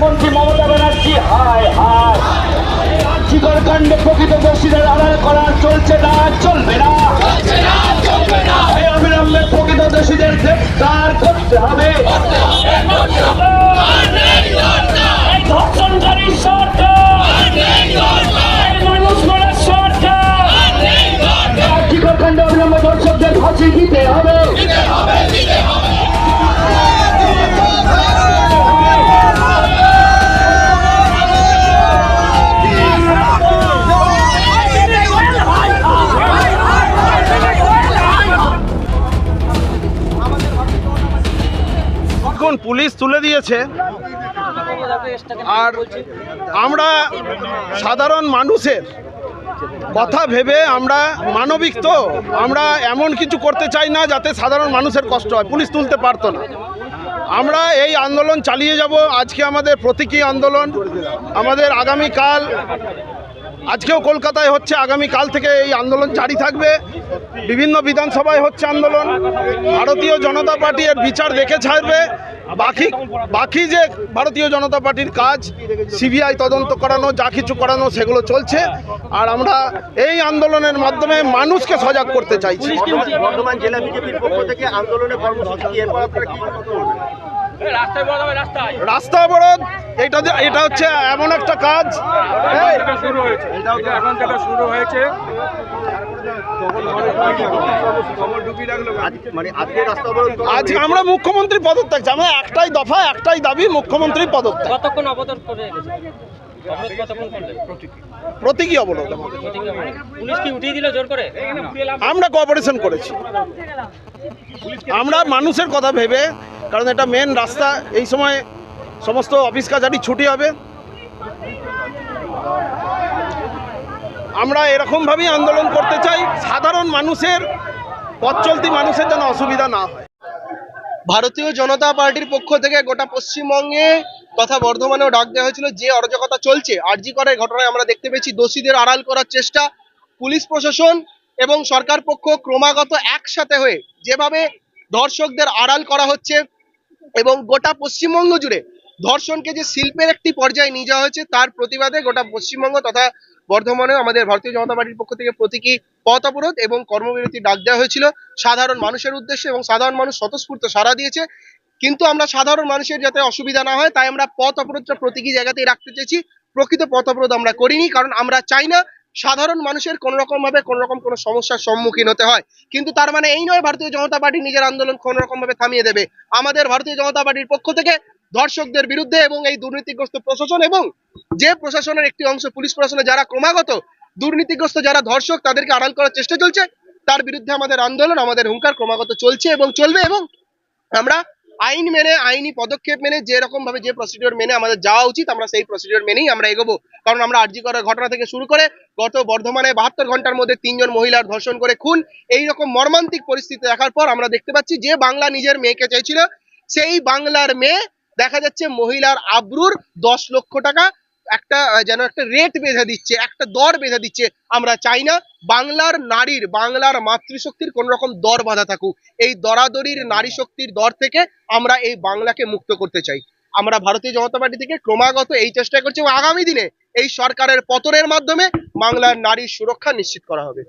মুখ্যমন্ত্রী মমতা ব্যানার্জি হায় হায়। রাজ্যিকর কাণ্ডে প্রকৃত দোষীদের আড়াল করা চলছে না চলবে না। অবিলম্বে প্রকৃত দোষীদের গ্রেফতার করতে হবে। এখন পুলিশ তুলে দিয়েছে। আর আমরা সাধারণ মানুষের কথা ভেবে আমরা মানবিক তো, আমরা এমন কিছু করতে চাই না যাতে সাধারণ মানুষের কষ্ট হয়। পুলিশ তুলতে পারতো না। আমরা এই আন্দোলন চালিয়ে যাব। আজকে আমাদের প্রতীকী আন্দোলন, আমাদের আগামীকাল আজকেও কলকাতায় হচ্ছে আগামী কাল থেকে এই আন্দোলন জারি থাকবে। বিভিন্ন বিধানসভায় হচ্ছে আন্দোলন। ভারতীয় জনতা পার্টি এর বিচার দেখে ছাড়বে। বাকি বাকি যে ভারতীয় জনতা পার্টির কাজ, সিবিআই তদন্ত করানো, যা কিছু করানো, সেগুলো চলছে। আর আমরা এই আন্দোলনের মাধ্যমে মানুষকে সজাগ করতে চাইছি। বর্ধমান জেলা বিজেপির পক্ষ থেকে আন্দোলনে কর্মসূচি রাস্তা অবরোধ এটা যে- এটা হচ্ছে এমন একটা কাজ। শুরু হয়েছে। এটা এখন থেকে শুরু হয়েছে। আজ আমরা মুখ্যমন্ত্রী পদত্যাগ চাই। আমরা একটাই দফা একটাই দাবি মুখ্যমন্ত্রী পদত্যাগ। কতক্ষণ করে প্রতীকী অবরোধ। আমরা কোঅপারেশন করেছি। আমরা মানুষের কথা ভেবে কারণ এটা মেন রাস্তা। এই সময় সমস্ত অফিস কাছারি ছুটি হবে। আমরা এরকমভাবেই আন্দোলন করতে চাই। সাধারণ মানুষের, পথ চলতি মানুষের যেন অসুবিধা না হয়। ভারতীয় জনতা পার্টির পক্ষ থেকে গোটা পশ্চিমবঙ্গে তথা বর্ধমানেও ডাক দেওয়া হয়েছিল যে অরাজকতা চলছে। আরজি করার ঘটনায় আমরা দেখতে পেয়েছি, দোষীদের আড়াল করার চেষ্টা, পুলিশ প্রশাসন এবং সরকার পক্ষ ক্রমাগত একসাথে হয়ে যেভাবে ধর্ষকদের আড়াল করা হচ্ছে এবং গোটা পশ্চিমবঙ্গ জুড়ে ধর্ষণকে যে শিল্পের একটি পর্যায়ে নিয়ে যাওয়া হয়েছে, তার প্রতিবাদে গোটা পশ্চিমবঙ্গ তথা বর্ধমানে আমাদের ভারতীয় জনতা পার্টির পক্ষ থেকে প্রতীকী পথ অবরোধ এবং কর্মবিরতি ডাক দেওয়া হয়েছিল। সাধারণ মানুষের উদ্দেশ্যে এবং সাধারণ মানুষ স্বতঃস্ফূর্ত সাড়া দিয়েছে। কিন্তু আমরা সাধারণ মানুষের যাতে অসুবিধা না হয়, তাই আমরা পথ অবরোধটা প্রতীকী জায়গাতেই রাখতে চেয়েছি। প্রকৃত পথ অবরোধ আমরা করিনি, কারণ আমরা চাই না সাধারণ মানুষের কোন রকম ভাবে কোন রকম কোনো সমস্যার সম্মুখীন হতে হয়। কিন্তু তার মানে এই নয়, ভারতীয় জনতা পার্টি নিজের আন্দোলন কোন রকম ভাবে থামিয়ে দেবে। আমাদের ভারতীয় জনতা পার্টির পক্ষ থেকে ধর্ষকদের বিরুদ্ধে এবং এই দুর্নীতিগ্রস্ত প্রশাসন এবং যে প্রশাসনের একটি অংশ, পুলিশ প্রশাসনে যারা ক্রমাগত দুর্নীতিগ্রস্ত, যারা ধর্ষক, তাদেরকে আড়াল করার চেষ্টা চলছে, তার বিরুদ্ধে আমাদের আন্দোলন, আমাদের হুঙ্কার ক্রমাগত চলছে এবং চলবে এবং আমরা আইন মেনে, আইনি পদক্ষেপ মেনে, যেরকম ভাবে যে প্রসিডিওর মেনে আমাদের যাওয়া উচিত, আমরা সেই প্রসিডিওর মেনেই আমরা এগোবো। কারণ আমরা আর্জি করার ঘটনা থেকে শুরু করে গত বর্ধমানে বাহাত্তর ঘণ্টার মধ্যে তিনজন মহিলার ধর্ষণ করে খুন এই রকম মর্মান্তিক পরিস্থিতি দেখার পর আমরা দেখতে পাচ্ছি যে বাংলা নিজের মেয়েকে চাইছিল, সেই বাংলার মেয়ে, দেখা যাচ্ছে মহিলার আব্রুর দশ লক্ষ টাকা একটা যেন একটা রেট বেঁধে দিচ্ছে, একটা দর বেঁধে দিচ্ছে। আমরা চাই না বাংলার নারীর, বাংলার মাতৃশক্তির কোন রকম দর বাঁধা থাকুক। এই দরাদরির নারী শক্তির দর থেকে আমরা এই বাংলাকে মুক্ত করতে চাই। আমরা ভারতীয় জনতা পার্টি থেকে ক্রমাগত এই চেষ্টা করছি এবং আগামী দিনে এই সরকারের পতনের মাধ্যমে বাংলার নারীর সুরক্ষা নিশ্চিত করা হবে।